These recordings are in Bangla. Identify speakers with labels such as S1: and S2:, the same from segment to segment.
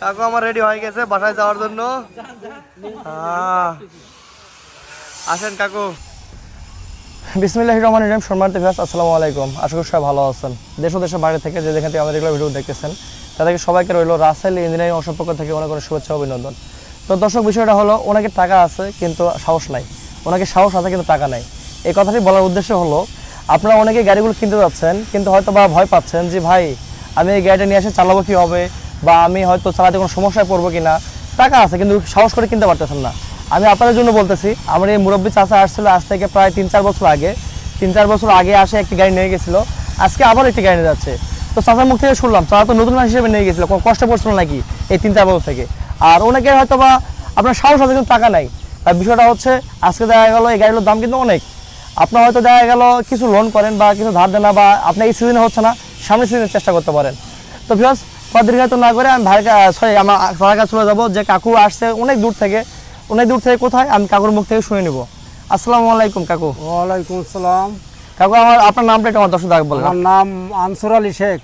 S1: কাকু আমার রেডি হয়ে গেছে বাসায় যাওয়ার জন্য। আসেন কাকু। বিসমিল্লাহ রহমান রহিম, সম্মানিত ভিউয়ার্স, আসসালামু আলাইকুম। আশা করি সবাই ভালো আছেন। দেশ ও দেশের বাইরে থেকে যে যেখান থেকে আমাদের এগুলো ভিডিও দেখতেছেন, তাদেরকে সবাইকে রইল রাসেল ইঞ্জিনিয়ারিং অংশ পক্ষ থেকে অনেক অনেক শুভেচ্ছা অভিনন্দন। তো দর্শক, বিষয়টা হলো, ওনাকে টাকা আছে কিন্তু সাহস নাই। ওনাকে সাহস আছে কিন্তু টাকা নাই। এই কথাটি বলার উদ্দেশ্য হলো, আপনারা অনেকে গাড়িগুলো কিনতে যাচ্ছেন, কিন্তু হয়তো বা ভয় পাচ্ছেন যে, ভাই, আমি এই গাড়িটা নিয়ে এসে চালাবো কি হবে বা আমি হয়তো চালাতে কোনো সমস্যায় পড়ব কিনা, টাকা আছে কিন্তু সাহস করে কিনতে পারতেছেন না। আমি আপনাদের জন্য বলতেছি, আমার এই মুরব্বী চাচা আসছিল আজ থেকে প্রায় তিন চার বছর আগে। তিন চার বছর আগে আসে একটি গাড়ি নিয়ে গেছিল, আজকে আবার একটি গাড়ি নিয়ে যাচ্ছে। তো চাচার মুখ থেকে শুনলাম, চাচা তো নতুন মানুষ হিসেবে নিয়ে গেছিল, কোনো কষ্ট পড়ছিল নাকি এই তিন চার বছর থেকে? আর অনেকে হয়তো বা আপনার সাহস আছে কিন্তু টাকা নাই। তার বিষয়টা হচ্ছে, আজকে দেখা গেল এই গাড়িগুলোর দাম কিন্তু অনেক। আপনার হয়তো দেখা গেল কিছু লোন করেন বা কিছু ধার দেনা বা আপনার এই সিজনে হচ্ছে না, সামনের সিজনে চেষ্টা করতে পারেন। তো ভিউয়ার্স দীর্ঘায়িত না করে আমি ভাইয়ের সরি আমার ভাইয়ের কাছে চলে যাব যে কাকু আসছে অনেক দূর থেকে। অনেক দূর থেকে কোথায়? আমি কাকুর মুখ থেকে শুনে নিব। আসসালামু আলাইকুম কাকু।
S2: ওয়ালাইকুম আসসালাম।
S1: কাকু আমার আপনার নামটা একটু আমার দর্শক দাগ বলবেন
S2: আমার নাম আনসুর আলী শেখ।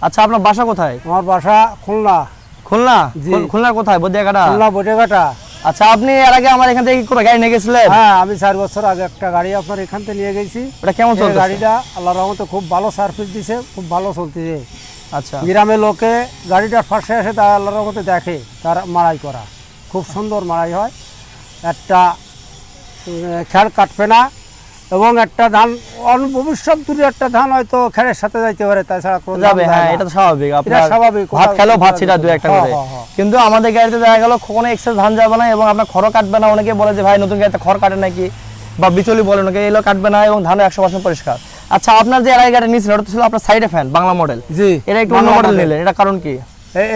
S1: আচ্ছা আপনার বাসা কোথায়?
S2: আমার বাসা খুলনা।
S1: খুলনা?
S2: জি।
S1: খুল- খুলনার কোথায়? বদিয়াকাটা
S2: খুলনা বটেঘাটা
S1: আচ্ছা আপনি এর আগে আমার এখান থেকে কি করে গাড়ি নিয়ে গেছিলেন?
S2: হ্যাঁ আমি চার বছর আগে একটা গাড়ি আপনার এখান থেকে নিয়ে গেছি।
S1: ওটা কেমন চলছে
S2: গাড়িটা আল্লাহ রহমতে খুব ভালো সার্ভিস দিছে খুব ভালো চলতেছে।
S1: আচ্ছা।
S2: গ্রামের লোকে গাড়িটার পাশে এসে তার আল্লাহ রহমতে দেখে তার মাড়াই করা। খুব সুন্দর মাড়াই হয়। একটা খ্যার কাটবে না এবং একটা ধান ভবিষ্যৎ দূরে একটা ধান হয়তো খ্যারের সাথে যাইতে পারে তাছাড়া কোনো
S1: যাবে হ্যাঁ এটা স্বাভাবিক। আপনার
S2: স্বাভাবিক
S1: ভাত খেলেও ভাত ছিটা দু একটা
S2: হ্যাঁ,
S1: করে।
S2: হ্যাঁ, হ্যাঁ।
S1: কিন্তু আমাদের গাড়িতে দেখা গেল কোনো এক্সেস ধান যাবে না এবং আপনার খড় কাটবে না। অনেকে বলে যে ভাই নতুন গাড়িতে খড় কাটে নাকি? বা বিচলি বলে নাকি এগুলো কাটবে না এবং ধান একশো পার্সেন্ট পরিষ্কার। আচ্ছা আপনার যে এর গাড়ি নিয়েছিলেন ওটা ছিল আপনার সাইডে ফ্যান বাংলা মডেল
S2: জি।
S1: এটা একটু অন্য মডেল নিলেন এটা কারণ কি?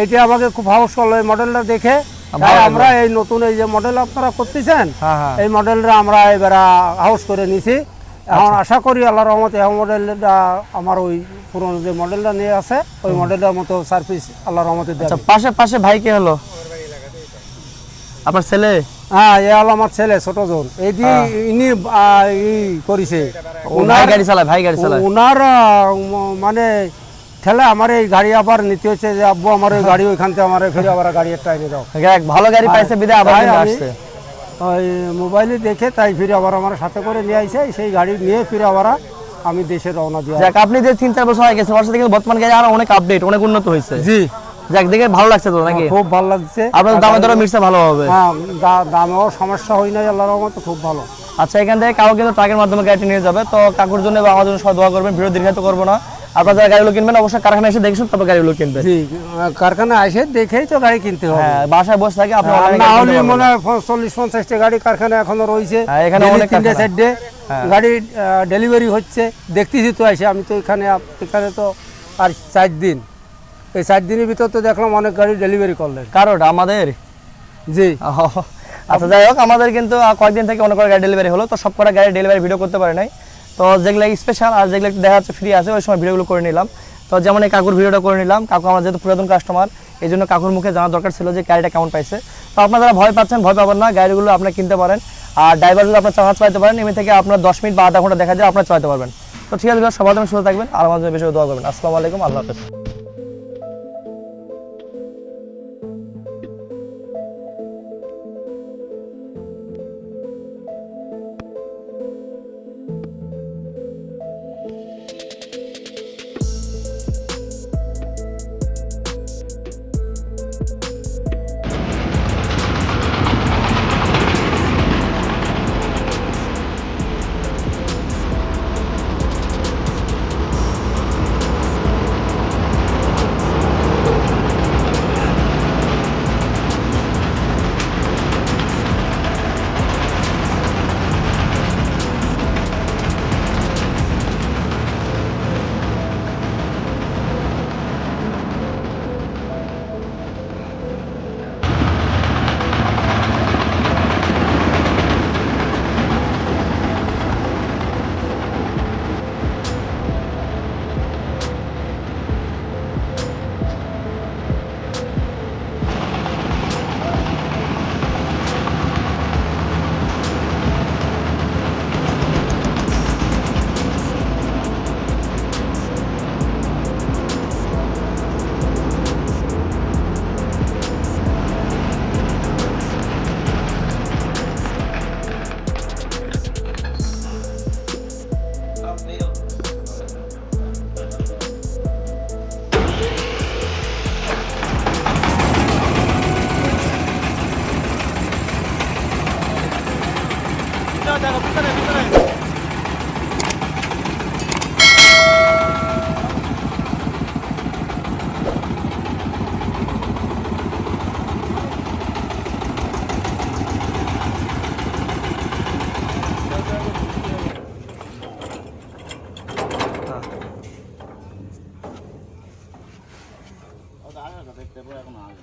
S2: এইটা আমাকে খুব হাউস করল এই মডেলটা দেখে। আমরা এই নতুন এই যে মডেল আপনারা করতেছেন
S1: হ্যাঁ হ্যাঁ।
S2: এই মডেলটা আমরা এবার হাউস করে নিছি। এখন আশা করি আল্লাহ রহমতে এই মডেলটা আমার ওই পুরনো যে মডেলটা নিয়ে আছে ওই মডেলটার মতো সার্ভিস আল্লাহ রহমতে
S1: আচ্ছা পাশে পাশে ভাই কে হলো? আপনার ছেলে?
S2: হ্যাঁ এ হলো আমার ছেলে ছোট জন এই দিয়ে ইনি ই করেছে।
S1: ও ভাই গাড়ি চালায় ভাই গাড়ি চালায়।
S2: ওনার মানে ঠেলে আমার এই গাড়ি আবার নিতে হচ্ছে যে আব্বু আমার এই গাড়ি ওইখান থেকে আমার ফিরে আবার গাড়ি একটা এনে দাও।
S1: ভালো গাড়ি পাইছে বিদে আবার আসছে।
S2: ওই মোবাইলে দেখে তাই ফিরে আবার আমার সাথে করে নিয়ে আইছে সেই গাড়ি নিয়ে ফিরে আবার আমি দেশে রওনা দিয়ে
S1: আপনি যে তিন চার বছর আগে গেছেন ওর সাথে কিন্তু বর্তমান গাড়ি আরও অনেক আপডেট অনেক উন্নত হয়েছে।
S2: জি।
S1: যাক দেখে ভালো লাগছে তো নাকি?
S2: খুব ভালো লাগছে।
S1: আপনার দামে মিটছে ভালো হবে।
S2: হ্যাঁ দামেও সমস্যা হয় আল্লাহর রহমতে খুব ভালো।
S1: আচ্ছা এখান থেকে কাউ কিন্তু ট্রাকের মাধ্যমে গাড়িটি নিয়ে যাবে। তো কাকুর জন্য বা আমার জন্য সবাই দোয়া করবেন ভিডিও দীর্ঘায়িত করব না। আপনারা যারা গাড়িগুলো কিনবেন অবশ্যই কারখানায় এসে দেখেছেন তারপর গাড়িগুলো কিনবেন।
S2: জি কারখানা এসে দেখেই তো গাড়ি কিনতে হবে।
S1: হ্যাঁ বাসায় বসে থাকে আপনি
S2: না হলে মনে হয় চল্লিশ পঞ্চাশটা গাড়ি কারখানা এখনও রয়েছে।
S1: হ্যাঁ, এখানে অনেক
S2: তিনটে চারটে
S1: হ্যাঁ।
S2: গাড়ি ডেলিভারি হচ্ছে। দেখতেছি তো এসে আমি তো এখানে এখানে তো আর চার দিন এই চার দিনের ভিতর তো দেখলাম অনেক গাড়ি ডেলিভারি করলেন।
S1: কারোটা আমাদের?
S2: জি।
S1: আচ্ছা যাই হোক আমাদের কিন্তু কয়েকদিন থেকে অনেক গাড়ি ডেলিভারি হলো তো সব কটা গাড়ি ডেলিভারি ভিডিও করতে পারে নাই। তো যেগুলো স্পেশাল আর যেগুলো দেখা যাচ্ছে ফ্রি আছে ওই সময় ভিডিওগুলো করে নিলাম। তো যেমন এই কাকুর ভিডিওটা করে নিলাম কাকু আমার যেহেতু পুরাতন কাস্টমার এই জন্য কাকুর মুখে জানার দরকার ছিল যে গাড়িটা কেমন পাইছে। তো আপনারা যারা ভয় পাচ্ছেন ভয় পাবেন না গাড়িগুলো আপনারা কিনতে পারেন। আর ড্রাইভার যদি আপনার চার্জ পাইতে পারেন এমনি থেকে আপনার দশ মিনিট বা আধা ঘণ্টা দেখা যায় আপনার চালাতে পারবেন। তো ঠিক আছে সবার জন্য সুস্থ থাকবেন আর আমাদের বেশি দোয়া করবেন। আসসালামু আলাইকুম আল্লাহ হাফেজ।
S3: দেখতে পাবো এখন আগে